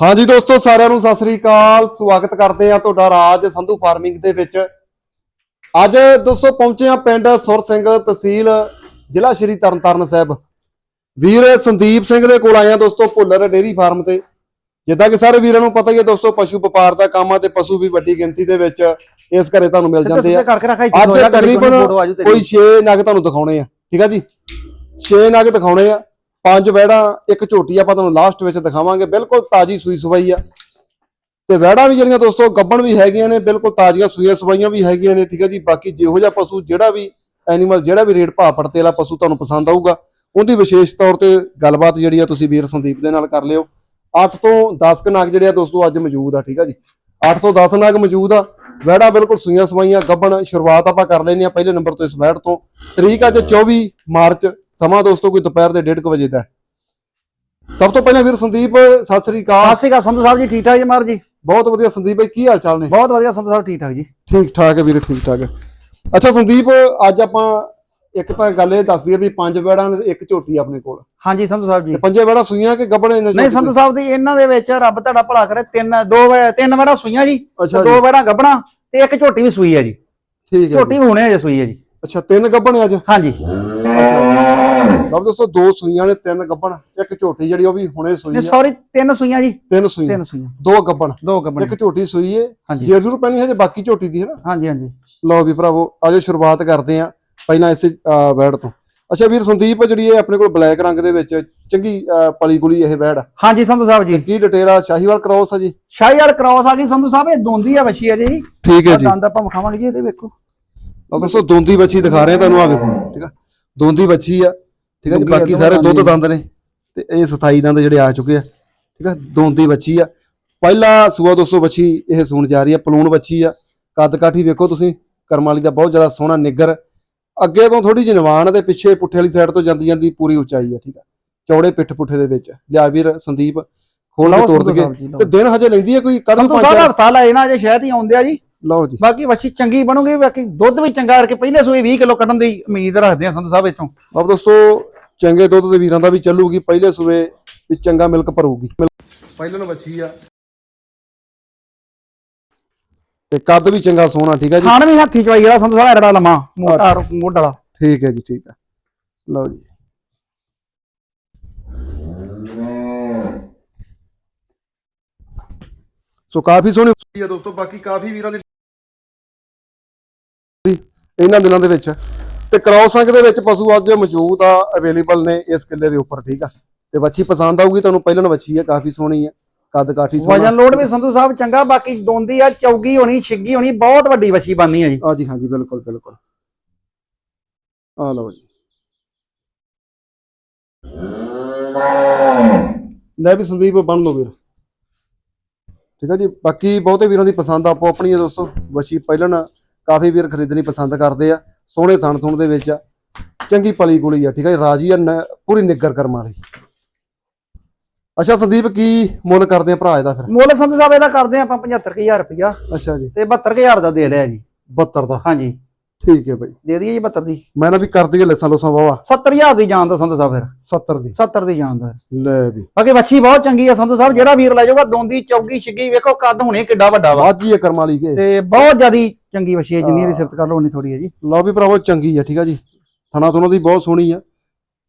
ਹਾਂਜੀ ਦੋਸਤੋ ਸਾਰਿਆਂ ਨੂੰ ਸਤਿ ਸ੍ਰੀ ਅਕਾਲ। ਸਵਾਗਤ ਕਰਦੇ ਆ ਤੁਹਾਡਾ ਰਾਜ ਸੰਧੂ ਫਾਰਮਿੰਗ ਦੇ ਵਿੱਚ। ਅੱਜ ਦੋਸਤੋ ਪਹੁੰਚੇ ਆ ਪਿੰਡ ਸੁਰ ਸਿੰਘ ਤਹਿਸੀਲ ਜ਼ਿਲ੍ਹਾ ਸ਼੍ਰੀ ਤਰਨਤਾਰਨ ਸਾਹਿਬ। ਵੀਰ ਸੰਦੀਪ ਸਿੰਘ ਦੇ ਕੋਲ ਆਏ ਆ ਦੋਸਤੋ ਭੁੱਲਰ ਡੇਰੀ ਫਾਰਮ ਤੇ। ਜਿੱਦਾਂ ਕਿ ਸਾਰੇ ਵੀਰਾਂ ਨੂੰ ਪਤਾ ਹੀ ਹੈ ਦੋਸਤੋ ਪਸ਼ੂ ਵਪਾਰ ਦਾ ਕੰਮ ਆ ਤੇ ਪਸ਼ੂ ਵੀ ਵੱਡੀ ਗਿਣਤੀ ਦੇ ਵਿੱਚ ਇਸ ਘਰੇ ਤੁਹਾਨੂੰ ਮਿਲ ਜਾਂਦੇ ਆ। ਅੱਜ ਤਕਰੀਬਨ ਕੋਈ 6 ਨਗ ਤੁਹਾਨੂੰ ਦਿਖਾਉਣੇ ਆ। ਠੀਕ ਆ ਜੀ? 6 ਨਗ ਦਿਖਾਉਣੇ ਆ। ਪੰਜ ਵਹਿੜਾਂ, ਇੱਕ ਝੋਟੀ ਆਪਾਂ ਤੁਹਾਨੂੰ ਲਾਸਟ ਵਿੱਚ ਦਿਖਾਵਾਂਗੇ, ਬਿਲਕੁਲ ਤਾਜੀ ਸੂਈ ਸਵਾਈ ਆ। ਤੇ ਵਹਿੜਾਂ ਵੀ ਜਿਹੜੀਆਂ ਦੋਸਤੋ, ਗੱਬਣ ਵੀ ਹੈਗੀਆਂ ਨੇ, ਬਿਲਕੁਲ ਤਾਜ਼ੀਆਂ ਸੂਈਆਂ ਸਵਾਈਆਂ ਵੀ ਹੈਗੀਆਂ ਨੇ, ਠੀਕ ਆ ਜੀ? ਬਾਕੀ ਜਿਹੋ ਜਿਹਾ ਪਸ਼ੂ, ਜਿਹੜਾ ਵੀ ਐਨੀਮਲ ਜਿਹੜਾ ਵੀ ਰੇਟ ਭਾਅ ਪੜਤੇ ਵਾਲਾ ਪਸ਼ੂ ਤੁਹਾਨੂੰ ਪਸੰਦ ਆਊਗਾ, ਉਹਦੀ ਵਿਸ਼ੇਸ਼ ਤੌਰ ਤੇ ਗੱਲਬਾਤ ਜਿਹੜੀ ਆ ਤੁਸੀਂ ਵੀਰ ਸੰਦੀਪ ਦੇ ਨਾਲ ਕਰ ਲਿਓ। 8 ਤੋਂ 10 ਕੁ ਨਗ ਜਿਹੜੇ ਆ ਦੋਸਤੋ, ਅੱਜ ਮੌਜੂਦ ਆ, ਠੀਕ ਆ ਜੀ? 8 ਤੋਂ 10 ਨਗ ਮੌਜੂਦ ਆ, ਵਹਿੜਾਂ ਬਿਲਕੁਲ ਸੂਈਆਂ ਸਵਾਈਆਂ, ਗੱਬਣ ਸ਼ੁਰੂਆਤ ਆਪਾਂ ਕਰ ਲੈਣੀ ਆ ਪਹਿਲੇ ਨੰਬਰ ਤੋਂ ਇਸ ਵੈੜ ਤੋਂ। ਤਰੀਕ ਅੱਜ 24 ਮਾਰਚ ਸਮਾਂ ਦੋਸਤੋ ਕੋਈ ਦੁਪਹਿਰ ਦੇ 1:30 ਵਜੇ ਦਾ। ਸਭ ਤੋਂ ਪਹਿਲਾਂ ਵੀਰ ਸੰਦੀਪ ਸਤਿ ਸ੍ਰੀ ਅਕਾਲ। ਸਾਸਿਕਾ ਸੰਧੂ ਸਾਹਿਬ ਜੀ ਠੀਕ ਠਾਕ ਜੀ ਮਾਰ ਜੀ? ਬਹੁਤ ਵਧੀਆ ਸੰਦੀਪ ਭਾਈ ਕੀ ਹਾਲ ਚਾਲ ਨੇ? ਬਹੁਤ ਵਧੀਆ ਸੰਧੂ ਸਾਹਿਬ ਠੀਕ ਠਾਕ ਜੀ। ਠੀਕ ਠਾਕ ਹੈ ਵੀਰੇ ਠੀਕ ਠਾਕ ਅੱਛਾ ਸੰਦੀਪ ਅੱਜ ਆਪਾਂ ਇੱਕ ਤਾਂ ਗੱਲ ਇਹ ਦੱਸ ਦਈਏ ਵੀ ਪੰਜ ਵੜਾਂ ਇੱਕ ਝੋਟੀ ਆਪਣੇ ਕੋਲ। ਹਾਂਜੀ ਸੰਧੂ ਸਾਹਿਬ ਜੀ। ਪੰਜੇ ਵੜਾਂ ਸੂਈਆਂ ਕਿ ਗੱਬਣੇ ਨੇ ਨਹੀਂ ਸੰਧੂ ਸਾਹਿਬ ਦੀ ਇਹਨਾਂ ਦੇ ਵਿੱਚ ਰੱਬ ਤੁਹਾਡਾ ਭਲਾ ਕਰੇ ਤਿੰਨ ਦੋ ਵੜਾ ਤਿੰਨ ਵੜਾ ਸੂਈਆਂ ਜੀ ਅੱਛਾ ਦੋ ਵੜਾ ਗੱਬਣਾ ਤੇ ਇੱਕ ਝੋਟੀ ਵੀ ਸੂਈ ਹੈ ਜੀ। ਠੀਕ ਹੈ ਝੋਟੀ ਹੁਣੇ ਅਜੇ ਸੂਈ ਹੈ ਜੀ। ਅੱਛਾ ਤਿੰਨ ਗੱਬਣੇ ਅੱਜ? ਹਾਂਜੀ। ਲਓ ਦੋਸਤੋ ਦੋ ਸੂਈਆਂ ਨੇ ਤਿੰਨ ਗੱਬਣ। ਇੱਕ ਝੋਟੀ ਜਿਹੜੀ ਉਹ ਵੀ ਹੁਣੇ ਸੂਈ ਆ। ਸੌਰੀ ਤਿੰਨ ਸੂਈਆਂ ਜੀ। ਤਿੰਨ ਸੂਈਆਂ। ਤਿੰਨ ਸੂਈਆਂ। ਦੋ ਗੱਬਣ। ਦੋ ਗੱਬਣ ਇੱਕ ਝੋਟੀ ਸੂਈ ਏ। ਹਾਂਜੀ। ਜੇ ਜ਼ਰੂਰ ਪੈਣੀ ਹੈ ਜੇ ਬਾਕੀ ਝੋਟੀ ਦੀ ਹੈ ਨਾ ਹਾਂਜੀ ਹਾਂਜੀ। ਲਓ ਵੀ ਭਰਾਵੋ ਆਜੋ ਸ਼ੁਰੂਆਤ ਕਰਦੇ ਆ ਪਹਿਲਾਂ ਇਸੇ ਵੈੜ ਤੋਂ। ਅੱਛਾ ਵੀਰ ਸੰਦੀਪ ਜਿਹੜੀ ਇਹ ਆਪਣੇ ਕੋਲ ਬਲੈਕ ਰੰਗ ਦੇ ਵਿੱਚ ਚੰਗੀ ਪਲੀ ਗੁਲੀ ਇਹ ਵੈੜ ਆ। ਹਾਂਜੀ ਸੰਧੂ ਸਾਹਿਬ ਜੀ। ਕੀ ਡਿਟੇਲ ਆ? ਸ਼ਾਹੀਵਾਲ ਕ੍ਰੋਸ ਆ ਜੀ। ਸ਼ਾਹੀ ਵਾਲ ਕ੍ਰਾਸ ਆ ਗਈ ਸੰਧੂ ਸਾਹਿਬ ਇਹ ਦੋਂਦੀ ਆ ਵਸ਼ੀ ਹੈ ਜੀ। ਠੀਕ ਆਹ ਦੰਦ ਆਪਾਂ ਵਿਖਾਵਾਂਗੇ ਜੀ ਇਹਦੇ ਵੇਖੋ। ਲਓ ਦੋਸਤੋ ਦੋਂਦੀ ਬੱਚੀ ਦਿਖਾ ਰਹੇ ਆ ਤੁਹਾਨੂੰ ਆ ਵੇਖੋ। ਠੀਕ ਆ? ਦੋਂਦੀ ਬੱਚੀ ਆ। ਠੀਕ ਆ ਜੀ ਬਾਕੀ ਸਾਰੇ ਦੁੱਧ ਦੰਦ ਨੇ ਤੇ ਇਹ 27 ਦੰਦ ਜਿਹੜੇ ਆ ਚੁੱਕੇ ਆ ਠੀਕ ਆ ਦੋਂਦੀ ਬੱਚੀ ਆ। ਪਹਿਲਾ ਸੂਆ ਦੋਸਤੋ ਬੱਚੀ ਇਹ ਸੂਣ ਜਾ ਰਹੀ ਆ ਪਲੂਣ ਬੱਚੀ ਆ। ਕੱਦ ਕਾਠੀ ਵੇਖੋ ਤੁਸੀਂ ਕਰਮ ਵਾਲੀ ਦਾ ਬਹੁਤ ਜ਼ਿਆਦਾ ਸੋਹਣਾ ਨਿੱਗਰ। ਅੱਗੇ ਤੋਂ ਥੋੜੀ ਜਿਹੀ ਨਿਵਾਨ ਤੇ ਪਿੱਛੇ ਪੁੱਠੇ ਵਾਲੀ ਸਾਈਡ ਤੋਂ ਜਾਂਦੀ ਜਾਂਦੀ ਪੂਰੀ ਉਚਾਈ ਆ ਠੀਕ ਆ। ਚੌੜੇ ਪਿੱਠ ਪੁੱਠੇ ਦੇ ਵਿੱਚ। ਲਿਆ ਵੀਰ ਸੰਦੀਪ ਖੋਲ ਕੇ ਤੋੜ ਦਗੇ। ਤੇ ਦਿਨ ਹਜੇ ਲੈਂਦੀ ਹੈ ਕੋਈ ਕਦੋਂ ਪੰਜ ਸਾਹਿਬ ਹਫਤਾ ਲਾਏ ਨਾ ਅਜੇ ਸ਼ਾਇਦ ਹੀ ਆਉਂਦੇ ਆ ਜੀ। ਲਓ ਜੀ। ਬਾਕੀ ਵਸ਼ੀ ਚੰਗੀ ਬਣੂਗੀ ਬਾਕੀ ਦੁੱਧ ਵੀ ਚੰਗਾ ਕਰਕੇ ਪਹਿਲੇ ਸੂਏ 20 ਕਿਲੋ ਕੱਢਣ ਦੀ ਉਮੀਦ ਰੱਖਦੇ ਆ ਸੰਧੂ ਸਾਹਿਬ ਇਥੋਂ ਆਪ ਦੋਸਤੋ ਚੰਗੇ ਦੁੱਧ ਦੇ ਵੀਰਾਂ ਦਾ ਵੀ ਚੱਲੂਗੀ ਪਹਿਲੇ ਸੂਏ ਵੀ ਚੰਗਾ ਮਿਲਕ ਭਰੂਗੀ। ਪਹਿਲੇ ਨੂੰ ਬੱਚੀ ਆ। ਤੇ ਕੱਦ ਵੀ ਚੰਗਾ ਸੋਹਣਾ ਠੀਕ ਹੈ ਜੀ? ਖਾਣ ਵੀ ਹੱਥੀ ਚਵਾਈ ਜਿਹੜਾ ਸੰਧੂ ਸਾਹਿਬ ਐਡਾ ਲੰਮਾ ਮੋਟਾ ਮੋਢ ਵਾਲਾ। ਠੀਕ ਹੈ ਜੀ ਠੀਕ ਹੈ ਲਓ ਜੀ। ਸੋ ਕਾਫੀ ਸੋਹਣੀ ਹੈ ਦੋਸਤੋ ਬਾਕੀ ਕਾਫੀ ਵੀਰਾਂ ਦੀ ਇਹਨਾਂ ਦਿਨਾਂ ਦੇ ਵਿੱਚ। ਤੇ ਕ੍ਰਾਸ ਅੰਕ ਦੇ ਵਿੱਚ ਪਸ਼ੂ ਅੱਜ ਮੌਜੂਦ ਆ ਅਵੇਲੇਬਲ ਨੇ ਇਸ ਕਿੱਲੇ ਦੇ ਉੱਪਰ ਠੀਕ ਆ? ਤੇ ਬੱਚੀ ਪਸੰਦ ਆਊਗੀ ਤੁਹਾਨੂੰ ਪਹਿਲਾਂ ਬੱਚੀ ਆ ਕਾਫੀ ਸੋਹਣੀ ਆ ਕੱਦ ਕਾਠੀ ਸੋਹਣਾ। ਵਜਨ ਲੋਡ ਵੀ ਸੰਧੂ ਸਾਹਿਬ ਚੰਗਾ ਬਾਕੀ ਦੋਂਦੀ ਆ ਚੌਗੀ ਹੋਣੀ ਛਿੱਗੀ ਹੋਣੀ ਬਹੁਤ ਵੱਡੀ ਵਸ਼ੀ ਬਣਨੀ ਆ ਜੀ। ਹਾਂਜੀ ਹਾਂਜੀ ਬਿਲਕੁਲ ਬਿਲਕੁਲ। ਆ ਲਓ ਜੀ। ਲੈ ਵੀ ਸੰਦੀਪ ਬਣ ਲਓ ਵੀਰ। ਠੀਕ ਹੈ ਜੀ ਬਾਕੀ ਬਹੁਤੇ ਵੀਰਾਂ ਦੀ ਪਸੰਦ ਆਪੋ ਆਪਣੀ ਹੈ ਦੋਸਤੋ ਵਸ਼ੀ ਪਹਿਲਣ ਕਾਫੀ ਵੀਰ ਖਰੀਦਣੀ ਪਸੰਦ ਕਰਦੇ ਆ ਸੋਹਣੇ ਥਣ ਥੁਣ ਦੇ ਵਿੱਚ ਆ। ਚੰਗੀ ਪਲੀ ਗੁਲੀ ਆ ਠੀਕ ਹੈ ਜੀ? ਰਾਜੀ ਆ ਪੂਰੀ ਨਿੱਗਰ ਕਰਮ ਵਾਲੀ। ਅੱਛਾ ਸੰਦੀਪ ਕੀ ਮੁੱਲ ਕਰਦੇ ਆ ਭਰਾ ਇਹਦਾ ਫਿਰ? ਮੁੱਲ ਸੰਧੂ ਸਾਹਿਬ ਇਹਦਾ ਕਰਦੇ ਆ ਆਪਾਂ 75000 ਰੁਪਇਆ ਅੱਛਾ ਜੀ। ਤੇ 72000 ਦਾ ਦੇ ਲਿਆ ਜੀ। 72 ਦਾ? ਹਾਂਜੀ। ਠੀਕ ਹੈ ਬਾਈ। ਦੇ ਦਈਏ ਜੀ 72 ਦੀ। ਮੈਂ ਨਾ ਵੀ ਕਰ ਦਈਏ ਲੈਸਾਂ ਲੋਸਾਂ ਵਾਵਾ 70000 ਦੀ ਜਾਨ ਦੋ ਸੰਧੂ ਸਾਹਿਬ ਫਿਰ। 70 ਦੀ। 70 ਦੀ ਜਾਨ ਦੋ। ਲੈ ਵੀ। ਬਾਕੀ ਵੱਛੀ ਬਹੁਤ ਚੰਗੀ ਆ ਸੰਧੂ ਸਾਹਿਬ ਜਿਹੜਾ ਵੀਰ ਲੈ ਜਾਊਗਾ ਦੋਂਦੀ ਚੌਗੀ ਛਿੱਗੀ ਵੇਖੋ ਕੱਦ ਹੁਣੇ ਕਿੱਡਾ ਵੱਡਾ ਵਾ। ਵਾਜੀ ਹੈ ਕਰਮ ਵਾਲੀ ਕੇ। ਤੇ ਬਹੁਤ ਜ਼ਿਆਦੀ ਚੰਗੀ ਹੈ ਜਿੰਨੀ ਇਹਦੀ ਸਿਫਤ ਕਰ ਲਓ ਉਨੀ ਥੋੜੀ ਹੈ ਜੀ। ਲਓ ਵੀ ਭਰਾਵੋ ਚੰਗੀ ਆ ਠੀਕ ਆ ਜੀ। ਥਣਾ ਥੁਣਾ ਦੀ ਬਹੁਤ ਸੋਹਣੀ ਆ।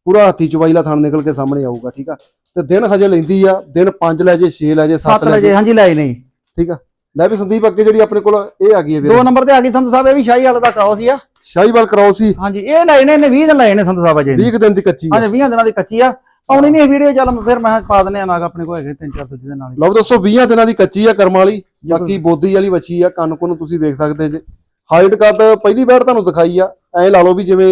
ਪੂਰਾ ਹੱਥੀ ਚਵਾਈਲਾ ਥਣ ਨਿਕਲ ਕੇ ਸਾਹਮਣੇ ਆਊਗਾ ਠੀਕ ਆ। ਤੇ ਦਿਨ ਹਜੇ ਲੈਂਦੀ ਆ ਦਿਨ 5 ਲੈ ਜੇ 6 ਲੈ ਜੇ 7 ਸੱਤ ਲੈ ਜੇ ਹਾਂਜੀ ਲੈ ਨਹੀਂ। ਠੀਕ ਆ। ਲੈ ਵੀ ਸੰਦੀਪ ਅੱਗੇ ਜਿਹੜੀ ਆਪਣੇ ਕੋਲ ਇਹ ਆ ਗਈ ਹੈ ਦੋ ਵੀਰ ਨੰਬਰ ਤੇ ਆ ਗਈ ਸੰਧੂ ਸਾਹਿਬ ਇਹ ਵੀ ਸ਼ਾਹੀ ਵਾਲਾ ਦਾ ਕਾਓ ਸੀ ਆ। ਸ਼ਾਹੀਵਾਲ ਕਰਾਓ ਸੀ। ਹਾਂਜੀ ਇਹ ਲੈ ਨੇ 20 ਦਿਨ ਨੇ ਸੰਧੂ ਸਾਹਿਬ ਅਜੇ। 20 ਕੁ ਦਿਨ ਦੀ ਕੱਚੀ ਆ। ਹਾਂਜੀ 20 ਦਿਨਾਂ ਦੀ ਕੱਚੀ ਆ। ਪਾਉਣੀ ਨਹੀਂ ਵੀਡੀਓ ਚੱਲ ਫਿਰ ਮੈਂ ਪਾ ਦਿੰਨੇ ਆ ਨਾਗ ਆਪਣੇ ਕੋਲ ਹੈਗੇ ਤਿੰਨ ਚਾਰ ਦੂਜੇ ਦੇ ਨਾਲ। ਲਓ ਦੋਸਤੋ 20 ਦਿਨਾਂ ਦੀ ਕੱਚੀ ਆ ਕਰਮ ਵਾਲੀ ਬਾਕੀ ਬੋਦੀ ਵਾਲੀ ਵੱਛੀ ਆ ਕੰਨ ਕੁੰਨ ਤੁਸੀਂ ਵੇਖ ਸਕਦੇ ਜੇ। ਹਾਈਟ ਕੱਦ ਪਹਿਲੀ ਵਾਰ ਤੁਹਾਨੂੰ ਦਿਖਾਈ ਆ ਐ ਲਾ ਲਓ ਵੀ ਜਿਵੇਂ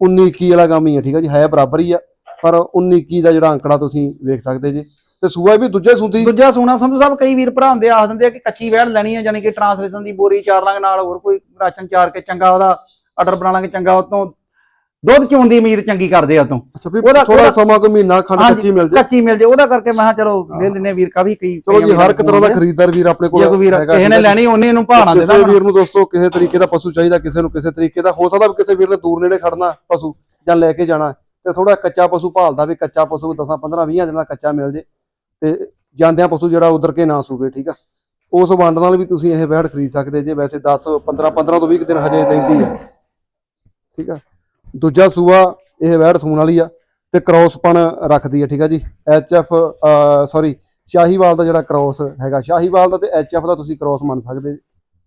19 21 ਵਾਲਾ ਕੰਮ ਹੀ ਆ ਠੀਕ ਆ ਜੀ ਹੈ ਬਰਾਬਰ ਹੀ ਆ ਪਰ 19 21 ਦਾ ਜਿਹੜਾ ਅੰਕੜਾ ਤੁਸੀਂ ਵੇਖ ਸਕਦੇ ਜੇ। ਤੇ ਸੂਆ ਵੀ ਦੂਜੇ ਸੁੰਦੀ ਦੂਜਾ ਸੋਨਾ ਸੰਧੂ ਸਾਹਿਬ ਕਈ ਵੀਰ ਭਰਾ ਹੁੰਦੇ ਆ, ਆਖ ਦਿੰਦੇ ਆ ਕਿ ਕੱਚੀ ਵੈੜ ਲੈਣੀ ਹੈ ਯਾਨੀ ਕਿ ਟਰਾਂਸਲੇਸ਼ਨ ਦੀ ਬੋਰੀ ਚਾਰ ਲਾਂਗੇ ਨਾਲ ਹੋਰ ਕੋਈ ਰਾਸ਼ਨ ਚਾਰ ਕੇ ਚੰਗਾ ਉਹਦਾ ਆਰਡਰ ਬਣਾ ਲਾਂਗੇ ਚੰਗਾ ਉਤੋਂ ਦੁੱਧ ਚੋਣ ਦੀ ਉਮੀਦ ਚੰਗੀ ਕਰਦੇ ਆ ਵੀ ਉਹਦਾ- ਥੋੜਾ ਸਮਾਂ ਕੋ ਮਹੀਨਾ ਖੰਡ ਕੱਚੀ ਮਿਲ ਜੇ ਕੱਚੀ ਮਿਲ ਜੇ ਉਹਦਾ ਕਰਕੇ ਮੈਂ ਕਿਹਾ ਚਲੋ ਲੈ ਲੈਨੇ ਵੀਰ ਕਾ ਵੀ ਕਈ ਚਲੋ ਜੀ ਹਰ ਇੱਕ ਤਰ੍ਹਾਂ ਦਾ ਖਰੀਦਦਾਰ ਵੀਰ ਆਪਣੇ ਕੋਲ ਜੇ ਕੋਈ ਵੀਰ ਕਿਸੇ ਨੇ। ਲੈਣੀ ਉਹਨੇ ਨੂੰ ਭਾਣਾ ਕਿਸੇ ਦੇਣਾ। ਵੀਰ ਨੂੰ ਦੋਸਤੋ ਕਿਸੇ ਤਰੀਕੇ ਦਾ ਪਸ਼ੂ ਚਾਹੀਦਾ ਕਿਸੇ ਨੂੰ ਕਿਸੇ ਤਰੀਕੇ ਦਾ। ਹੋ ਸਕਦਾ ਕਿਸੇ ਵੀਰ ਨੇ ਦੂਰ ਨੇੜੇ ਖੜਨਾ ਪਸ਼ੂ ਜਾਂ ਲੈ ਕੇ ਜਾਣਾ। ਤੇ ਥੋੜਾ ਕੱਚਾ ਪਸ਼ੂ ਭਾਲਦਾ ਵੀ ਕੱਚਾ ਪਸ਼ੂ 10 15 20 ਦਿਨਾਂ ਦਾ ਕੱਚਾ ਮਿਲ ਜੇ। ਤੇ ਜਾਂਦਿਆਂ ਪਸ਼ੂ ਜਿਹੜਾ ਉਧਰ ਕੇ ਨਾ ਸੂਵੇ ਠੀਕ ਆ? ਉਸ ਵੰਡ ਨਾਲ ਵੀ ਤੁਸੀਂ ਇਹ ਵੈੜ ਖਰੀਦ ਸਕਦੇ ਜੇ। ਵੈਸੇ 10 15 15 ਤੋਂ 20 ਕੁ ਦਿਨ ਹਜੇ ਲੈਂਦੀ ਆ। ਠੀਕ ਆ? ਦੂਜਾ ਸੂਆ ਇਹ ਵੈੜ ਸੂਣ ਵਾਲੀ ਆ ਤੇ ਕ੍ਰੋਸਪਣ ਰੱਖਦੀ ਆ ਠੀਕ ਆ ਜੀ? ਐਚ ਐਫ ਸੌਰੀ ਸ਼ਾਹੀਵਾਲ ਦਾ ਜਿਹੜਾ ਕ੍ਰੋਸ ਹੈਗਾ ਸ਼ਾਹੀਵਾਲ ਦਾ ਤੇ ਐਚ ਐਫ ਦਾ ਤੁਸੀਂ ਕ੍ਰੋਸ ਮੰਨ ਸਕਦੇ ਜੀ।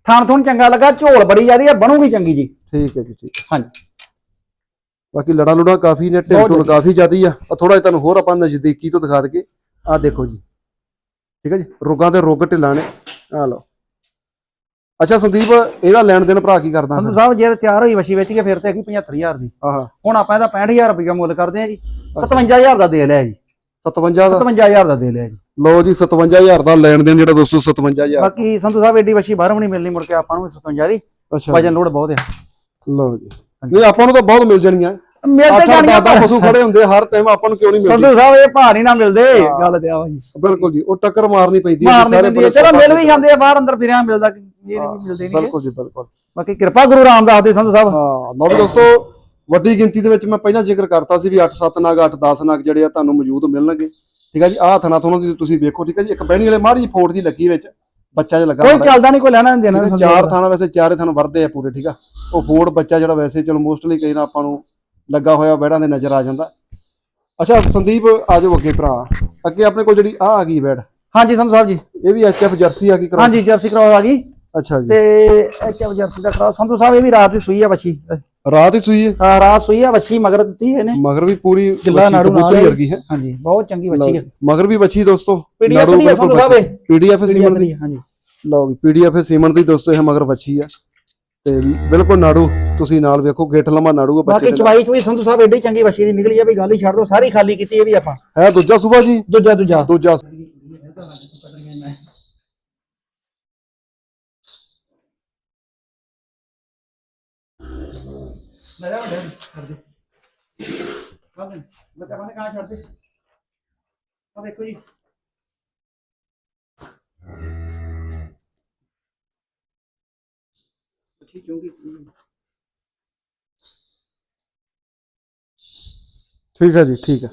ਥਣ ਥੁਣ ਚੰਗਾ ਲੱਗਾ ਝੋਲ ਬੜੀ ਜਿਆਦੀ ਆ ਬਣੂਗੀ ਚੰਗੀ ਜੀ। ਠੀਕ ਹੈ ਜੀ ਠੀਕ ਹੈ। ਹਾਂਜੀ। ਬਾਕੀ ਲੜਾ ਲੁੜਾ ਕਾਫੀ ਨੇ ਢਿੱਲ ਢੁੱਲ। ਕਾਫੀ ਜ਼ਿਆਦੀ ਆ। ਆ ਥੋੜਾ ਜਿਹਾ ਤੁਹਾਨੂੰ ਹੋਰ ਆਪਾਂ ਨਜ਼ਦੀਕੀ ਤੋਂ ਦਿਖਾ ਦਈਏ। ਆ ਦੇਖੋ ਜੀ। ਠੀਕ ਹੈ ਜੀ? ਰੋਗਾਂ ਤੇ ਰੋਗ ਢਿੱਲਾਂ ਨੇ। ਆ ਲਓ। ਅੱਛਾ ਸੰਦੀਪ ਇਹਦਾ ਲੈਣ ਦੇਣ ਭਰਾ ਕੀ ਕਰਦਾ ਸੰਧੂ ਸਾਹਿਬ ਜੇ ਤਿਆਰ ਹੋਈ ਵਸ਼ੀ ਵੇਚ ਕੇ ਫਿਰ ਤੇ ਹੈਗੀ 75000 ਦੀ। ਆਹ। ਹੁਣ ਆਪਾਂ ਇਹਦਾ 65000 ਰੁਪਏ ਮੁੱਲ ਕਰਦੇ ਆ ਜੀ। 57000 ਦਾ ਦੇ ਲਿਆ ਜੀ। 57 ਦਾ? 57000 ਦਾ ਦੇ ਲਿਆ ਜੀ। ਲਓ ਜੀ 57000 ਦਾ ਲੈਣ ਦੇਣ ਜਿਹੜਾ ਦੋਸਤੋ 57000 ਬਾਕੀ ਸੰਧੂ ਸਾਹਿਬ ਏਡੀ ਵਸ਼ੀ ਬਾਹਰੋਂ ਨਹੀਂ ਮਿਲਣੀ ਮੁੜ ਕੇ ਆਪਾਂ ਨੂੰ 57 ਦੀ। ਅੱਛਾ। ਵਜਨ ਲੋਡ ਬਹੁਤ ਹੈ ਲਓ ਜੀ। ਨਹੀਂ ਆਪਾਂ ਨੂੰ ਤਾਂ ਬਹੁਤ ਮਿਲ ਜਾਣੀਆਂ ਮਿਲ ਤੇ ਜਾਣੀਆਂ ਦਾਦਾ ਪਸ਼ੂ ਖੜੇ ਹੁੰਦੇ ਹਰ ਟਾਈਮ ਆਪਾਂ ਨੂੰ ਕਿਉਂ ਨਹੀਂ ਮਿਲਦੀ? ਸੰਧੂ ਸਾਹਿਬ ਇਹ ਭਾਅ ਨਹੀਂ ਨਾ ਮਿਲਦੇ। ਗੱਲ ਤੇ ਆ ਜੀ। ਬਿਲਕੁਲ ਜੀ ਉਹ ਟੱਕਰ ਮਾਰਨੀ ਪੈਂਦੀ ਹੈ ਹੈ ਪਾਸੇ ਚਲੋ ਮਿਲ ਵੀ ਜਾਂਦੇ ਆ ਬਾਹਰ ਅੰਦਰ ਫਿਰਿਆ ਮਿਲਦਾ। ਇਹ ਨਹੀਂ ਮਿਲਦੇ ਨਹੀਂ ਬਿਲਕੁਲ ਜੀ ਬਿਲਕੁਲ। ਬਾਕੀ ਕਿਰਪਾ ਗੁਰੂ ਰਾਮਦਾਸ ਦੀ ਸੰਧੂ ਸਾਹਿਬ। ਹਾਂ ਲਓ ਵੀ ਦੋਸਤੋ ਵੱਡੀ ਗਿਣਤੀ ਦੇ ਵਿੱਚ ਮੈਂ ਪਹਿਲਾਂ ਜ਼ਿਕਰ ਕਰਤਾ ਸੀ ਵੀ 8-7 ਨਗ 8-10 ਨਗ ਜਿਹੜੇ ਆ ਤੁਹਾਨੂੰ ਮੌਜੂਦ ਮਿਲਣਗੇ। ਠੀਕ ਹੈ ਜੀ ਆਹ ਥਣਾ ਥੋਨਾਂ ਦੀ ਤੁਸੀਂ ਵੇਖੋ ਠੀਕ ਹੈ ਜੀ ਇੱਕ ਬਹਿਣੀ ਵਾਲੇ ਮਾੜੀ ਫੋਟ ਦੀ ਲੱਗੀ ਵਿੱਚ ਬੱਚਾ ਜਿਹਾ ਲੱਗਾ ਕੋਈ। ਚੱਲਦਾ ਨਹੀਂ ਕੋਈ ਲੈਣਾ ਨਹੀਂ ਦੇਣਾ ਚਾਰ। ਥਾਣਾ ਵੈਸੇ ਚਾਰੇ ਥਾਂ ਵਰਦੇ ਆ ਪੂਰੇ ਠੀਕ ਆ। ਉਹ ਫੋੜ ਬੱਚਾ ਜਿਹੜਾ ਵੈਸੇ ਚਲੋ ਮੋਸਟਲੀ ਕਈ ਨਾ ਆਪਾਂ ਨੂੰ ਲੱਗਾ ਹੋਇਆ ਬੈੜਾਂ ਦੇ ਨਜ਼ਰ ਆ ਜਾਂਦਾ। ਅੱਛਾ ਸੰਦੀਪ ਆ ਜਾਓ ਅੱਗੇ ਭਰਾ। ਅੱਗੇ ਆਪਣੇ ਕੋਲ ਜਿਹੜੀ ਆ ਆ ਗਈ ਬੈੜ। ਹਾਂਜੀ ਸੰਧੂ ਸਾਹਿਬ ਜੀ। ਇਹ ਵੀ ਐਚਐਫ ਜਰਸੀ ਆ ਗਈ ਕਰਾ ਹਾਂਜੀ ਜਰਸੀ ਕਰਾਸ ਆ ਗਈ। ਅੱਛਾ ਜੀ। ਤੇ ਐਚਐਫ ਜਰਸੀ ਦਾ ਕਰਾਸ ਸੰਧੂ ਸਾਹਿਬ ਇਹ ਵੀ ਰਾਤ ਦੀ ਸੂਈ ਆ ਬੱਚੀ ਰਾਤ ਹੀ ਸੂਈ ਹੈ ਹਾਂ ਰਾਤ ਸੂਈ ਆ ਬੱਚੀ ਮਗਰ ਦਿੱਤੀ ਇਹਨੇ। ਮਗਰ ਵੀ ਪੂਰੀ ਕਬੂਤਰੀ ਹੈ। ਵਰਗੀ ਹੈ। ਹਾਂਜੀ ਬਹੁਤ ਚੰਗੀ ਬੱਚੀ ਹੈ। ਮਗਰ ਵੀ ਬੱਚੀ ਦੋਸਤੋ। ਪੀਡੀਐਫ ਦੀ ਸੰਧੂ ਸਾਹਿਬ ਪੀਡੀਐਫ ਸੀਮਨ ਦੀ। ਹਾਂਜੀ। ਲਓ ਵੀ ਪੀਡੀਐਫ ਸੀਮਨ ਦੀ ਦੋਸਤੋ ਇਹ ਮਗਰ ਬੱਚੀ ਆ। ਤੇ ਬਿਲਕੁਲ ਨਾੜੂ ਤੁਸੀਂ ਨਾਲ ਵੇਖੋ ਗਿੱਠ ਲੰਮਾ ਨਾੜੂ ਆ ਬੱਚੇ ਬਾਕੀ। ਚਵਾਈ ਚੁਈ ਸੰਧੂ ਸਾਹਿਬ ਏਡੀ ਚੰਗੀ ਬੱਚੀ ਦੀ ਨਿਕਲੀ ਆ ਵੀ ਗੱਲ ਹੀ ਛੱਡ ਦੋ ਸਾਰੀ ਖਾਲੀ ਕੀਤੀ ਇਹ ਵੀ ਆਪਾਂ। ਹੈ ਦੂਜਾ ਸੂਬਾ ਜੀ? ਦੂਜਾ ਦੂਜਾ। ਦੂਜਾ। ਲੈ ਜਾ ਵੱਡੇ ਛੱਡ ਦੇ। ਬੱਚਾ ਬੰਦੇ ਕਹਾਂ ਛੱਡ ਦੇ। ਆ ਦੇਖੋ ਜੀ। ਅੱਛੀ ਚੁੰਗੀ ਠੀਕ ਹੈ ਜੀ, ਠੀਕ ਹੈ।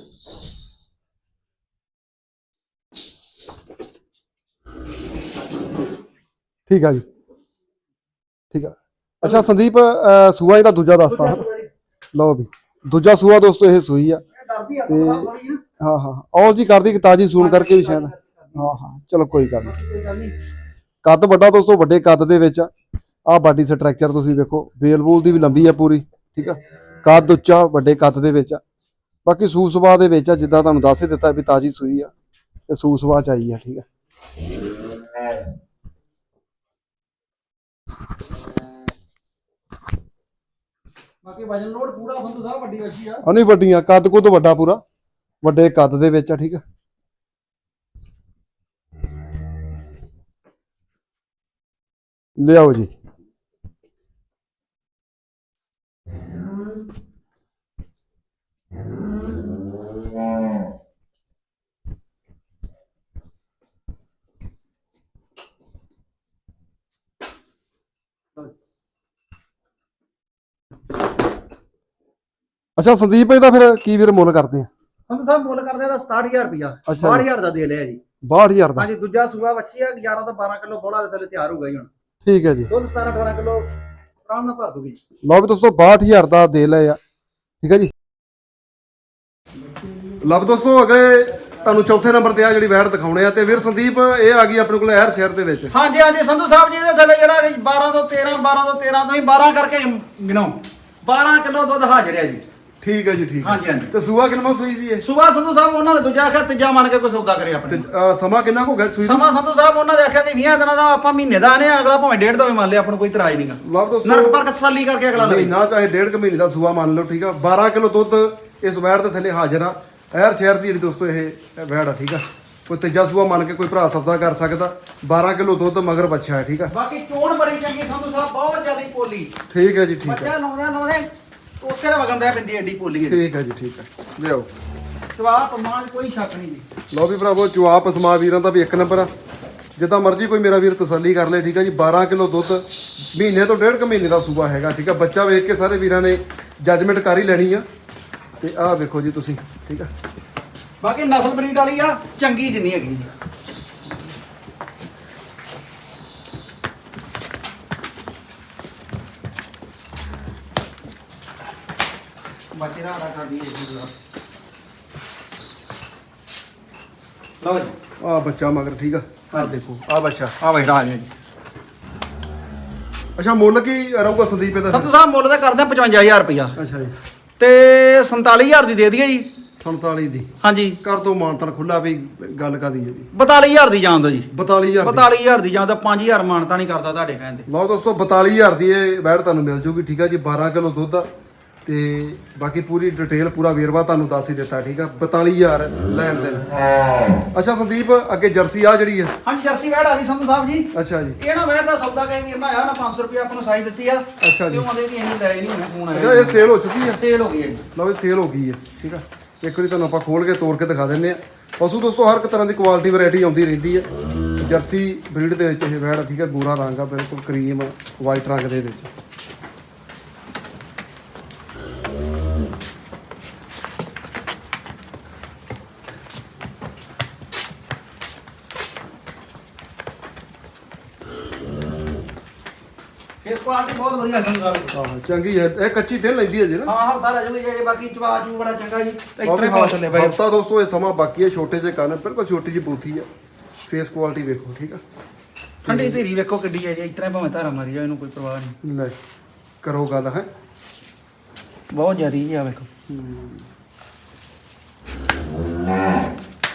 ਠੀਕ ਹੈ ਜੀ। ਠੀਕ ਹੈ। ਅੱਛਾ ਸੰਦੀਪ ਅਹ, ਸੂਆ ਇਹਦਾ ਦੂਜਾ ਦੱਸਦਾ ਲਓ ਵੀ ਦੂਜਾ ਸੂਆ ਦੋਸਤੋ ਇਹ ਸੂਈ ਆ। ਡਰਦੀ ਥੋੜੀ ਨਾ। ਹਾਂ ਹਾਂ ਆਓ ਜੀ ਕਰਦੀ ਕਿ ਤਾਜੀ ਸੂਣ ਕਰਕੇ ਵੀ ਸ਼ਾਇਦ। ਹਾਂ ਹਾਂ। ਚਲੋ ਕੋਈ ਗੱਲ ਨਹੀਂ ਕੋਈ ਗੱਲ ਨਹੀਂ ਕੱਦ ਵੱਡਾ ਦੋਸਤੋ ਵੱਡੇ ਕੱਦ ਦੇ ਵਿੱਚ ਆ। ਬਾਡੀ ਸਟਰਕਚਰ ਤੁਸੀਂ ਵੇਖੋ ਬੇਲ ਬੂਲ ਦੀ ਵੀ ਲੰਬੀ ਆ ਪੂਰੀ ਠੀਕ ਆ? ਕੱਦ ਉੱਚਾ ਵੱਡੇ ਕੱਦ ਦੇ ਵਿੱਚ ਆ। ਬਾਕੀ ਸੂ ਸੁਭਾਅ ਦੇ ਵਿੱਚ ਆ ਜਿੱਦਾਂ ਤੁਹਾਨੂੰ ਦੱਸ ਹੀ ਦਿੱਤਾ ਵੀ ਤਾਜੀ ਸੂਈ ਆ। ਤੇ ਸੂ ਸੁਭਾਅ ਚ ਆਈ ਆ ਠੀਕ ਆ। ਬਾਕੀ ਵਜਨ ਲੋਡ ਪੂਰਾ ਸੰਧੂ ਸਾਹਿਬ ਵੱਡੀ ਵੱਛੀ ਆ। ਨਹੀਂ, ਵੱਡੀਆਂ, ਕੱਦ ਕੁੱਦ ਵੱਡਾ ਪੂਰਾ। ਵੱਡੇ ਕੱਦ ਦੇ ਵਿੱਚ ਆ, ਠੀਕ ਆ। ਲਿਆਓ ਜੀ। ਅੱਛਾ ਸੰਦੀਪ ਇਹਦਾ ਫਿਰ ਕੀ ਵੀਰ ਮੁੱਲ ਕਰਦੇ ਆ? ਸੰਧੂ ਸਾਹਿਬ ਮੁੱਲ ਕਰਦੇ ਆ 67000 ਰੁਪਿਆ ਅੱਛਾ ਜੀ। 62000 ਦਾ ਦੇ ਲਿਆ ਜੀ। 62000 ਦਾ? ਹਾਂਜੀ ਦੂਜਾ ਸੂਆ ਵੱਛੀ ਆ 11 ਤੋਂ 12 ਕਿਲੋ ਬੋਲਾ ਦੇ ਥੱਲੇ ਤਿਆਰ ਹੋ ਗਈ ਹੁਣ। ਠੀਕ ਹੈ ਜੀ। ਦੁੱਧ 17 18 ਕਿਲੋ ਆਰਾਮ ਨਾਲ ਭਰ ਦੂਗੀ ਲਓ ਵੀ ਦੋਸਤੋ 62000 ਦਾ ਦੇ ਲਏ ਆ। ਠੀਕ ਹੈ ਜੀ। ਲਓ ਦੋਸਤੋ ਅਗੇ ਤੁਹਾਨੂੰ ਚੌਥੇ ਨੰਬਰ ਤੇ ਆ ਜਿਹੜੀ ਵੈਟ ਦਿਖਾਉਣੇ ਆ ਤੇ ਵੀਰ ਸੰਦੀਪ ਇਹ ਆ ਗਈ ਆਪਣੇ ਕੋਲ ਐਰ ਸ਼ਹਿਰ ਦੇ ਵਿੱਚ। ਹਾਂਜੀ ਹਾਂਜੀ ਸੰਧੂ ਸਾਹਿਬ ਜੀ ਇਹਦੇ ਥੱਲੇ ਜਿਹੜਾ ਕਿ 12 ਤੋਂ 13 12 ਤੋਂ 13 ਤੋਂ ਹੀ 12 ਕਰਕੇ ਗਿਣੋ। 12 ਕਿਲੋ ਦੁੱਧ ਹਾਜ਼ਰ ਹੈ ਜੀ। ਠੀਕ ਹੈ ਜੀ ਠੀਕ ਹੈ। ਹਾਂਜੀ, ਹਾਂਜੀ। ਤੇ ਸੂਆ ਕਿੰਨਾ ਸੂਈ ਜੀ ਇਹ? ਸੂਬਾ ਸੰਧੂ ਸਾਹਿਬ ਉਹਨਾਂ ਨੇ ਦੂਜਾ ਆਖਿਆ ਤੀਜਾ ਮੰਨ ਕੇ ਕੋਈ ਸੌਦਾ ਕਰੇ ਤੇ ਆਪਣੇ ਅਹ, ਸਮਾਂ ਕਿੰਨਾ ਕੁ ਹੋ ਗਿਆ ਸੂਈ ਨੂੰ? ਸਮਾਂ ਸੰਧੂ ਸਾਹਿਬ ਉਹਨਾਂ ਦੇ ਆਖਿਆ ਕਿ 20 ਦਿਨਾਂ ਦਾ ਆਪਾਂ ਮਹੀਨੇ ਦਾ ਆਨੇ ਅਗਲਾ ਭਾਵੇਂ ਡੇਢ ਦਾ ਵੀ ਮੰਨ ਲਿਆ ਆਪਾਂ ਨੂੰ ਕੋਈ ਇਤਰਾਜ਼ ਨਹੀਂਗਾ। ਲਓ ਵੀ ਦੋਸਤੋ ਨਰਕ ਪਰਕ ਤਸੱਲੀ ਕਰਕੇ ਅਗਲਾ ਲਵੇ ਮਹੀਨਾ ਚਾਹੇ ਡੇਢ ਕੁ ਮਹੀਨੇ ਦਾ ਸੂਆ ਮੰਨ ਲਓ ਠੀਕ ਆ। 12 ਕਿਲੋ ਦੁੱਧ ਇਸ ਵੈੜ ਦੇ ਥੱਲੇ ਹਾਜ਼ਰ ਆ। ਐਰ ਸ਼ਹਿਰ ਦੀ ਜਿਹੜੀ ਦੋਸਤੋ ਇਹ ਵੈੜ ਆ ਠੀਕ ਆ। ਕੋਈ ਤੀਜਾ ਸੂਆ ਮੰਨ ਕੇ ਕੋਈ ਭਰਾ ਸੌਦਾ ਕਰ ਸਕਦਾ। 12 ਕਿਲੋ ਦੁੱਧ ਮਗਰ ਬੱਚਾ ਹੈ ਠੀਕ ਆ। ਬਾਕੀ ਚੋਣ ਬੜੀ ਚੰਗੀ ਸੰਧੂ ਸਾਹਿਬ ਬਹੁਤ ਜ਼ਿਆਦੀ ਪੋਲੀ ਠੀਕ ਹੈ ਜੀ ਠੀਕ ਹੈ। ਬੱਚਾ ਲਾਉਂਦੇ ਲਾਉਂਦੇ ਉਸੇ ਦਾ ਵਗਣ ਦਾ ਪਿੰਦੀ ਐਡੀ ਪੋਲੀ ਹੈ ਠੀਕ ਹੈ ਜੀ ਠੀਕ ਹੈ। ਲਿਆਓ। ਜਵਾਬ ਮਾਂ ਕੋਈ ਸ਼ੱਕ ਨਹੀਂ ਜੀ। ਲਓ ਵੀ ਭਰਾਵੋ ਜਵਾਬ ਸਮਾ ਵੀਰਾਂ ਦਾ ਵੀ ਇੱਕ ਨੰਬਰ ਆ। ਜਿੱਦਾਂ ਮਰਜ਼ੀ ਕੋਈ ਮੇਰਾ ਵੀਰ ਤਸੱਲੀ ਕਰ ਲੇ ਠੀਕ ਆ ਜੀ 12 ਕਿਲੋ ਦੁੱਧ ਮਹੀਨੇ ਤੋਂ ਡੇਢ ਕੁ ਮਹੀਨੇ ਦਾ ਸੂਬਾ ਹੈਗਾ ਠੀਕ ਆ ਬੱਚਾ ਵੇਖ ਕੇ ਸਾਰੇ ਵੀਰਾਂ ਨੇ ਜੱਜਮੈਂਟ ਕਰ ਹੀ ਲੈਣੀ ਆ। ਤੇ ਆਹ ਵੇਖੋ ਜੀ ਤੁਸੀਂ ਠੀਕ ਆ ਬਾਕੀ ਨਸਲ ਬਰੀਡ ਵਾਲੀ ਆ ਚੰਗੀ ਜਿੰਨੀ ਹੈਗੀ ਜੀ। ਤੇਰਾ ਆੜਾ ਕਰ ਦਈਏ ਜੀ ਲਓ ਜੀ। ਆ ਬੱਚਾ ਮਗਰ ਠੀਕ ਆ? ਆ ਦੇਖੋ ਆ ਬੱਚਾ ਆ ਬੈਠਾ ਆ ਗਿਆ ਜੀ ਅੱਛਾ ਮੁੱਲ ਕੀ ਰਹੂਗਾ ਸੰਦੀਪ ਇਹਦਾ? ਸੰਤੂ ਸਾਹਿਬ ਮੁੱਲ ਤਾਂ ਕਰਦੇ ਆ 55000 ਰੁਪਇਆ ਅੱਛਾ ਜੀ। ਤੇ 47000 ਦੀ ਦੇ ਦਈਏ ਜੀ। 47 ਦੀ। ਹਾਂਜੀ। ਕਰ ਦੋ ਮਾਨਤਨ ਖੁੱਲਾ ਵੀ ਗੱਲ ਕਾਦੀ ਹੈ? ਜੀ 42000 ਦੀ ਜਾਣ ਦੋ ਜੀ। 42000 ਦੀ। 42000 ਦੀ ਜਾਣ ਦਾ 5000 ਮਾਨਤਾ ਨਹੀਂ ਕਰਦਾ ਤੁਹਾਡੇ ਕਹਿੰਦੇ ਲਓ ਦੋਸਤੋ 42000 ਦੀ ਇਹ ਵੈੜ ਤੁਹਾਨੂੰ ਮਿਲ ਜੂਗੀ ਠੀਕ ਆ ਜੀ? 12 ਕਿਲੋ ਦੁੱਧ ਆ। ਤੇ ਬਾਕੀ ਪੂਰੀ ਡਿਟੇਲ ਪੂਰਾ ਵੇਰਵਾ ਤੁਹਾਨੂੰ ਦੱਸ ਹੀ ਦਿੱਤਾ ਠੀਕ ਆ? 42000 ਲੈਣ ਦੇਣ ਅੱਛਾ ਸੰਦੀਪ ਅੱਗੇ ਜਰਸੀ ਆ ਜਿਹੜੀ ਹੈ? ਹਾਂਜੀ ਜਰਸੀ ਵੈੜ ਆ ਗਈ ਸੰਧੂ ਸਾਹਿਬ ਜੀ। ਅੱਛਾ ਜੀ। ਇਹ ਨਾ ਵੈੜ ਦਾ ਸੌਦਾ ਕਹੇ ਵੀਰ ਨਾ ਆਇਆ ਨਾ 500 ਰੁਪਏ ਆਪਾਂ ਨੂੰ ਸਾਈ ਦਿੱਤੀ ਆ। ਅੱਛਾ ਜੀ। ਤੇ ਉਹਦੇ ਵੀ ਅਸੀਂ ਲੈ ਨਹੀਂ ਹੋਣਾ ਫੋਨ ਅੱਛਾ ਆਇਆ ਇਹ ਸੇਲ ਹੋ ਚੁੱਕੀ ਹੈ? ਸੇਲ ਹੋ ਗਈ ਹੈ ਲਓ ਇਹ ਸੇਲ ਹੋ ਗਈ ਹੈ ਠੀਕ ਆ? ਇੱਕ ਵਾਰੀ ਤੁਹਾਨੂੰ ਆਪਾਂ ਖੋਲ ਕੇ ਤੋੜ ਕੇ ਦਿਖਾ ਦਿੰਨੇ ਆ। ਪਸ਼ੂ ਦੋਸਤੋ ਹਰ ਇੱਕ ਤਰ੍ਹਾਂ ਦੀ ਕੁਆਲਿਟੀ ਵੈਰਾਈਟੀ ਆਉਂਦੀ ਰਹਿੰਦੀ ਹੈ। ਜਰਸੀ ਬਰੀਡ ਦੇ ਵਿੱਚ ਇਹ ਵੈੜ ਠੀਕ ਆ? ਗੋਰਾ ਰੰਗ ਆ ਬਿਲਕੁਲ ਕਰੀਮ ਵਾਈਟ ਰੰਗ ਦੇ ਵਿੱਚ। ਕੁਆਲਿਟੀ ਬਹੁਤ ਵਧੀਆ ਸੰਧੂ ਸਾਹਿਬ ਆਹ ਚੰਗੀ ਹੈ ਇਹ ਕੱਚੀ ਦਿਨ ਲੈਂਦੀ ਹੈ ਜੀ ਨਾ। ਹਾਂ ਹਫਤਾ ਰਹਿ ਜੂਗੀ ਜੇ ਬਾਕੀ ਚਵਾ ਚੂ ਬੜਾ ਚੰਗਾ ਜੀ। ਤਰ੍ਹਾਂ ਹੀ ਚੱਲੇ ਬਾਈ ਹਫਤਾ ਦੋਸਤੋ ਇਹ ਸਮਾਂ ਬਾਕੀ ਹੈ ਛੋਟੇ ਜਿਹੇ ਕੰਨ ਬਿਲਕੁਲ ਛੋਟੀ ਜਿਹੀ ਬੂਥੀ ਹੈ। ਫੇਸ ਕੁਆਲਿਟੀ ਵੇਖੋ ਠੀਕ ਆ? ਠੰਡੀ ਧੀਰੀ ਵੇਖੋ ਕਿੱਡੀ ਹੈ ਜੀ ਹੀ ਭਾਵੇਂ ਧਾਰਾ ਮਾਰੀ ਜਾਏ ਇਹਨੂੰ ਕੋਈ ਪਰਵਾਹ ਨਹੀਂ। ਲੈ ਕਰੋ ਗੱਲ ਹੈ? ਬਹੁਤ ਜ਼ਿਆਦੀ ਆ ਵੇਖੋ।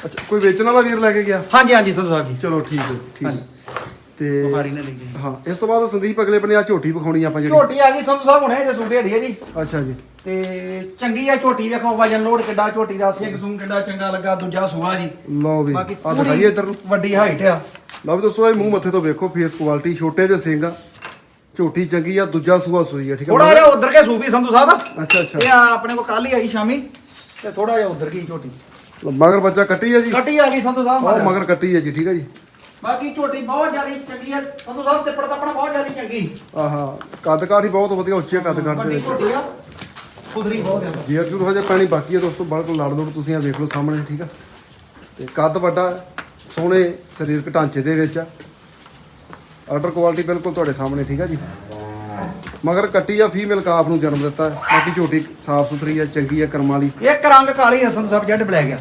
ਅੱਛਾ ਕੋਈ ਵੇਚਣ ਵਾਲਾ ਵੀਰ ਲੈ ਕੇ ਗਿਆ? ਹਾਂਜੀ ਹਾਂਜੀ ਸੰਧੂ ਸਾਹਿਬ ਜੀ। ਚਲੋ ਠੀਕ ਹੈ ਠੀਕ ਹੈ। ਤੇ ਬਿਮਾਰੀ ਨਾ ਲੱਗੀ। ਹਾਂ ਇਸ ਤੋਂ ਬਾਅਦ ਸੰਦੀਪ ਅਗਲੇ ਬੰਨੇ ਆ ਝੋਟੀ ਵਿਖਾਉਣੀ ਆਪਾਂ ਜਿਹੜੀ। ਝੋਟੀ ਆ ਗਈ ਸੰਧੂ ਸਾਹਿਬ ਹੁਣੇ ਜੇ ਸੂਬੇ ਹੜੀ ਹੈ ਜੀ। ਅੱਛਾ ਜੀ। ਤੇ ਚੰਗੀ ਆ ਝੋਟੀ ਵੇਖੋ ਵਜਨ ਲੋਡ ਕਿੱਡਾ ਝੋਟੀ ਦਾ ਸਿੰਘ ਸੂੰ ਕਿੱਡਾ ਚੰਗਾ ਲੱਗਾ ਦੂਜਾ ਸੂਆ ਜੀ। ਲਓ ਵੀ ਬਾਕੀ ਆ ਦਿਖਾਈਏ ਇੱਧਰ ਨੂੰ। ਵੱਡੀ ਹਾਈਟ ਆ। ਲਓ ਵੀ ਦੋਸਤੋ ਇਹ ਮੂੰਹ ਮੱਥੇ ਤੋਂ ਵੇਖੋ ਫੇਸ ਕੁਆਲਿਟੀ ਛੋਟੇ ਜਿਹੇ ਸਿੰਘ ਆ। ਝੋਟੀ ਚੰਗੀ ਆ ਦੂਜਾ ਸੂਆ ਸੂਈ ਆ ਠੀਕ ਆ। ਥੋੜਾ ਜਿਹਾ ਉਧਰ ਕੇ ਸੂਬੀ ਸੰਧੂ ਸਾਹਿਬ। ਅੱਛਾ ਅੱਛਾ। ਇਹ ਆ ਆਪਣੇ ਕੋ ਕੱਲ ਹੀ ਆਈ ਸ਼ਾਮੀ ਤੇ ਥੋੜਾ ਜਿਹਾ ਉਧਰ ਗਈ ਝੋਟੀ। ਮਗਰ ਬੱਚਾ ਕੱਟੀ ਆ ਜੀ। ਕੱਟੀ ਆ ਗਈ ਸੰਧੂ ਸਾਹਿਬ ਉਹ। ਮਗਰ ਕੱਟੀ ਆ ਜੀ ਠੀਕ ਆ ਜੀ। ਬਾਕੀ ਝੋਟੀ ਬਹੁਤ ਜ਼ਿਆਦਾ ਚੰਗੀ ਆ ਸੰਧੂ ਸਾਹਿਬ ਤੇ ਪੜਦਾ ਆਪਣਾ ਬਹੁਤ ਜ਼ਿਆਦਾ ਚੰਗੀ। ਆਹਾ ਕੱਦ ਕਾਠ ਹੀ ਬਹੁਤ ਵਧੀਆ ਉੱਚੇ ਕੱਦ ਕਾਠ ਦੇ ਵੱਡੀ ਵਿੱਚ। ਝੋਟੀ ਆ ਖੁਦਰੀ ਬਹੁਤ ਜੂਰ ਹਜੇ ਪਾਣੀ ਬਾਕੀ ਹੈ ਦੋਸਤੋ ਬਿਲਕੁਲ ਲੜ ਲੜ ਤੁਸੀਂ ਆ ਵੇਖ ਲਓ ਸਾਹਮਣੇ ਠੀਕ ਆ? ਤੇ ਕੱਦ ਵੱਡਾ ਸੋਹਣੇ ਸਰੀਰਕ ਢਾਂਚੇ ਦੇ ਵਿੱਚ ਆ। ਆਰਡਰ ਕੁਆਲਿਟੀ ਬਿਲਕੁਲ ਤੁਹਾਡੇ ਸਾਹਮਣੇ ਠੀਕ ਆ ਜੀ? ਮਗਰ ਕੱਟੀ ਆ ਫੀਮੇਲ ਕਾਫ ਨੂੰ ਜਨਮ ਦਿੱਤਾ। ਹੈ। ਬਾਕੀ ਝੋਟੀ ਸਾਫ਼ ਸੁਥਰੀ ਆ ਚੰਗੀ ਆ ਕਰਮਾਂ ਵਾਲੀ ਇੱਕ ਰੰਗ ਕਾਲੀ ਆ ਸੰਧੂ ਸਾਹਿਬ ਜੈਡ ਬਲੈਕ ਆ।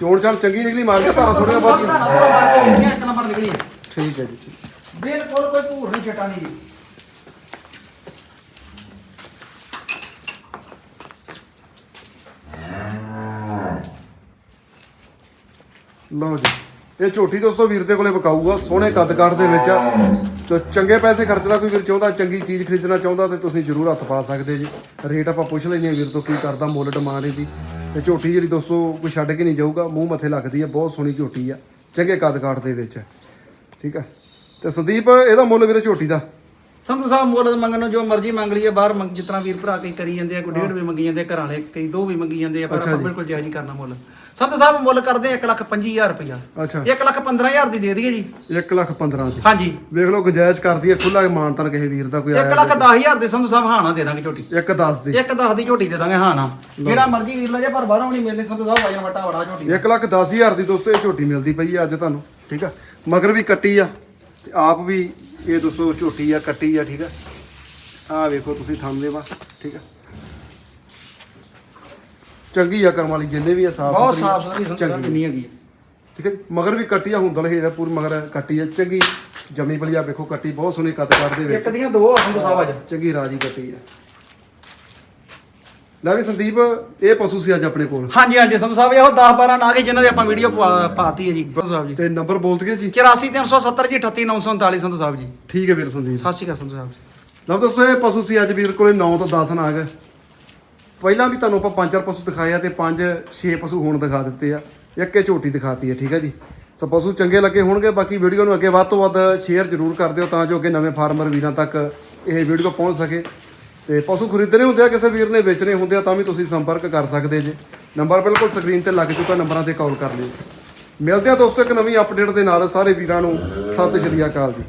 ਚੋਣ ਚਾਣ ਚੰਗੀ ਨਿਕਲੀ ਮਾਰ ਕੇ ਤਾਰਾਂ ਥੋੜੀਆਂ ਬਾਅਦ ਧਾਰਾਂ ਹੋ ਗਈਆਂ, ਇੱਕ ਨੰਬਰ ਨਿਕਲੀ। ਠੀਕ ਹੈ ਜੀ। ਠੀਕ ਬਿਲਕੁਲ ਕੋਈ ਧੂਰ ਨਹੀਂ ਛਟਾ ਨਹੀਂ ਜੀ। ਲਓ ਜੀ ਇਹ ਝੋਟੀ ਦੋਸਤੋ ਵੀਰ ਦੇ ਕੋਲੇ ਵਿਕਾਊਗਾ ਸੋਹਣੇ ਕੱਦ ਕਾਠ ਦੇ ਵਿੱਚ ਆ। ਤੇ ਚੰਗੇ ਪੈਸੇ ਖਰਚਣਾ ਕੋਈ ਵੀਰ ਚਾਹੁੰਦਾ ਚੰਗੀ ਚੀਜ਼ ਖਰੀਦਣਾ ਚਾਹੁੰਦਾ ਤੇ ਤੁਸੀਂ ਜ਼ਰੂਰ ਹੱਥ ਪਾ ਸਕਦੇ ਜੀ। ਰੇਟ ਆਪਾਂ ਪੁੱਛ ਲੈਂਦੇ ਹਾਂ ਵੀਰ ਤੋਂ ਕੀ ਕਰਦਾ ਮੁੱਲ ਡਿਮਾਂਡ ਇਹਦੀ। ਤੇ ਝੋਟੀ ਜਿਹੜੀ ਦੋਸਤੋ ਕੋਈ ਛੱਡ ਕੇ ਨਹੀਂ ਜਾਊਗਾ, ਮੂੰਹ ਮੱਥੇ ਲੱਗਦੀ ਹੈ ਬਹੁਤ ਸੋਹਣੀ ਝੋਟੀ ਆ, ਚੰਗੇ ਕੱਦ ਕਾਠ ਦੇ ਵਿੱਚ। ਠੀਕ ਆ? ਤੇ ਸੰਦੀਪ, ਇਹਦਾ ਮੁੱਲ ਵੀਰੇ ਝੋਟੀ ਦਾ? ਸੰਧੂ ਸਾਹਿਬ ਮੁੱਲ ਮੰਗਣ ਨੂੰ ਜੋ ਮਰਜ਼ੀ ਮੰਗ ਲਈਏ ਬਾਹਰ ਮੰਗ ਜਿਤਨਾ ਵੀਰ ਭਰਾ ਕਈ ਕਰੀ ਜਾਂਦੇ ਆ ਕੋਈ ਡੇਢ ਵੀ ਮੰਗੀ ਜਾਂਦੇ ਆ, ਘਰਾਂ ਵਾਲੇ ਕਈ ਦੋ ਵੀ ਮੰਗੀ ਜਾਂਦੇ ਆ ਪਰ ਆਪਾਂ। ਬਿਲਕੁਲ ਜਾਇਜ਼ ਹੀ ਕਰਨਾ ਮੁੱਲ। ਸੰਧੂ ਸਾਹਿਬ ਮੁੱਲ ਕਰਦੇ 1 ਲੱਖ 25000 ਰੁਪਇਆ। ਅੱਛਾ। 1 ਲੱਖ 15000 ਦੀ ਦੇ ਦਈਏ ਜੀ। 1 ਲੱਖ 15 ਦੀ। ਹਾਂਜੀ। ਵੇਖ ਲਓ ਗੁੰਜਾਇਸ਼ ਕਰਦੀ ਹੈ ਖੁੱਲਾ ਮਾਨਤਨ ਕਿਸੇ ਵੀਰ ਦਾ ਕੋਈ 1 ਲੱਖ 10000 ਦੇ ਸੰਧੂ ਸਾਹਿਬ ਹਾਂ ਨਾ ਦੇ ਦਾਂਗੇ ਝੋਟੀ। ਇੱਕ 10 ਦੀ। ਇੱਕ 10 ਦੀ ਝੋਟੀ ਦੇ ਦਾਂਗੇ ਹਾਂ ਨਾ ਜਿਹੜਾ ਮਰਜ਼ੀ ਵੀਰ ਲੈ ਜਾ ਪਰ ਬਾਹਰੋਂ ਨਹੀਂ ਮਿਲਣੀ ਸੰਧੂ ਸਾਹਿਬ ਵਜਨ ਵਟਾ ਬੜਾ ਝੋਟੀ ਦਾ। 1 ਲੱਖ 10 ਹਜ਼ਾਰ ਦੀ ਦੋਸਤੋ ਇਹ ਝੋਟੀ ਮਿਲਦੀ ਪਈ ਅੱਜ ਤੁਹਾਨੂੰ ਠੀਕ ਆ? ਮਗਰ ਵੀ ਕੱਟੀ ਆ ਤੇ ਆਪ ਵੀ ਇਹ ਦੋਸਤੋ ਝੋਟੀ ਆ ਕੱਟੀ ਆ ਠੀਕ ਆ? ਆ ਵੇਖੋ ਤੁਸੀਂ ਥੰਮਦੇ ਵਾ ਠੀਕ ਆ? ਚੰਗੀ ਆ ਕਰਮ ਵਾਲੀ ਜਿੰਨੇ ਵੀ ਆ ਸਾਫ਼ ਬਹੁਤ ਸਾਫ਼ ਸੁਥਰੀ ਚੰਗੀ ਕਿੰਨੀ ਹੈਗੀ। ਠੀਕ ਹੈ ਮਗਰ ਵੀ ਕੱਟੀ ਆ ਹੁੰਦਲ ਹੈ ਪੂਰੀ ਮਗਰ ਕੱਟੀ ਆ ਚੰਗੀ ਜਮੀ ਬਲੀ ਆ ਵੇਖੋ ਕੱਟੀ ਬਹੁਤ ਸੋਹਣੀ ਕੱਦ ਕੱਦ ਦੇ ਇੱਕ ਦੀਆਂ ਦੋ ਸੰਧੂ ਸਾਹਿਬ ਅੱਜ ਚੰਗੀ ਰਾਜੀ ਕੱਟੀ ਆ। ਲੈ ਵੀ ਸੰਦੀਪ ਇਹ ਪਸ਼ੂ ਸੀ ਅੱਜ ਆਪਣੇ ਕੋਲ। ਹਾਂਜੀ ਹਾਂਜੀ ਸੰਧੂ ਸਾਹਿਬ ਇਹੋ 10 12 ਨਾ ਕੇ ਜਿਨ੍ਹਾਂ ਦੇ ਆਪਾਂ ਵੀਡੀਓ ਪਾਤੀ ਹੈ ਜੀ ਸੰਧੂ ਸਾਹਿਬ ਜੀ। ਤੇ ਨੰਬਰ ਬੋਲ ਦਈਏ ਜੀ। 84370 ਜੀ 38939 ਸੰਧੂ ਸਾਹਿਬ ਜੀ। ਠੀਕ ਹੈ ਵੀਰ ਸੰਦੀਪ। ਸਤਿ ਸ਼੍ਰੀ ਅਕਾਲ ਸੰਧੂ ਸਾਹਿਬ ਜੀ। ਲਓ ਦੋਸਤੋ ਇਹ ਪਸ਼ੂ ਸੀ ਅੱਜ ਵੀਰ ਕੋਲੇ 9 ਤੋਂ 10 ਨਾਗ। ਪਹਿਲਾਂ ਵੀ ਤੁਹਾਨੂੰ ਆਪਾਂ ਪੰਜ ਚਾਰ ਪਸ਼ੂ ਦਿਖਾਏ ਆ ਤੇ ਪੰਜ 6 ਪਸ਼ੂ ਹੁਣ ਦਿਖਾ ਦਿੱਤੇ ਆ। ਇੱਕ ਇਹ ਝੋਟੀ ਦਿਖਾਤੀ ਹੈ ਠੀਕ ਹੈ ਜੀ। ਤਾਂ ਪਸ਼ੂ ਚੰਗੇ ਲੱਗੇ ਹੋਣਗੇ ਬਾਕੀ ਵੀਡੀਓ ਨੂੰ ਅੱਗੇ ਵੱਧ ਤੋਂ ਵੱਧ ਸ਼ੇਅਰ ਜ਼ਰੂਰ ਕਰ ਦਿਓ ਤਾਂ ਜੋ ਅੱਗੇ ਨਵੇਂ ਫਾਰਮਰ ਵੀਰਾਂ ਤੱਕ ਇਹ ਵੀਡੀਓ ਪਹੁੰਚ ਸਕੇ। ਤੇ ਪਸ਼ੂ ਖਰੀਦਣੇ ਹੁੰਦੇ ਆ, ਕਿਸੇ ਵੀਰ ਨੇ ਵੇਚਣੇ ਹੁੰਦੇ ਆ, ਤਾਂ ਵੀ ਤੁਸੀਂ ਸੰਪਰਕ ਕਰ ਸਕਦੇ ਜੇ। ਨੰਬਰ ਬਿਲਕੁਲ ਸਕਰੀਨ ਤੇ ਲੱਗ ਚੁੱਕਾ, ਨੰਬਰਾਂ ਤੇ ਕਾਲ ਕਰ ਲਿਓ। ਮਿਲਦੇ ਆ ਦੋਸਤੋ ਇੱਕ ਨਵੀਂ ਅਪਡੇਟ ਦੇ ਨਾਲ, ਸਾਰੇ ਵੀਰਾਂ ਨੂੰ ਸਤਿ ਸ਼੍ਰੀ ਅਕਾਲ ਜੀ।